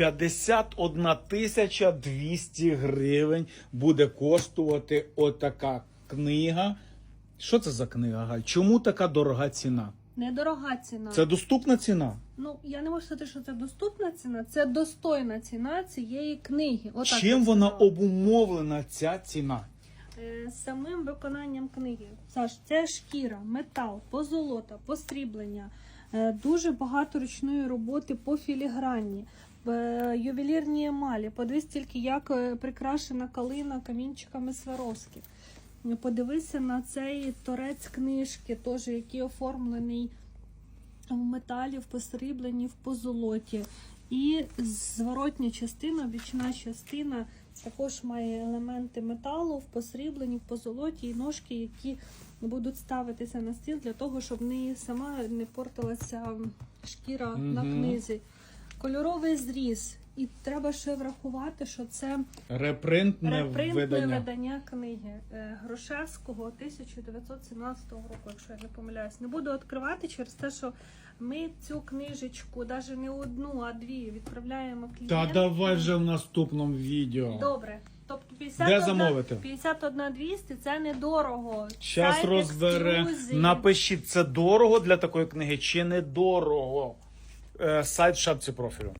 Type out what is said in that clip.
51 тисяча 200 гривень буде коштувати отака книга. Що це за книга, Галь? Чому така дорога ціна? Недорога ціна. Це доступна ціна? Ну я не можу сказати, що це доступна ціна, це достойна ціна цієї книги. Отак Чим вона обумовлена, ця ціна? Е, самим виконанням книги. Саш, це шкіра, метал, позолота, посріблення, е, дуже багато ручної роботи по філігранні, е, ювелірні емалі. Подивись тільки, як е, прикрашена калина камінчиками Сваровських. Е, Подивися на цей торець книжки, теж який оформлений в металі, в посрібленні, в позолоті. І зворотня частина, бічна частина також має елементи металу в посрібленні, в позолоті і ножки, які будуть ставитися на стіл для того, щоб не сама не портилася шкіра на книзі. Кольоровий зріз. І треба ще врахувати, що це Репринтне репринтне видання. видання книги е, Грошевського 1917 року, якщо я не помиляюсь. Не буду відкривати через те, що ми цю книжечку, навіть не одну, а дві відправляємо Та давай вже в наступному відео. Добре. Тобто Де 51, замовити? 51 200 це недорого. Щас розбере. Напишіть, це дорого для такої книги чи недорого. Е, Сайт в шапці профілю.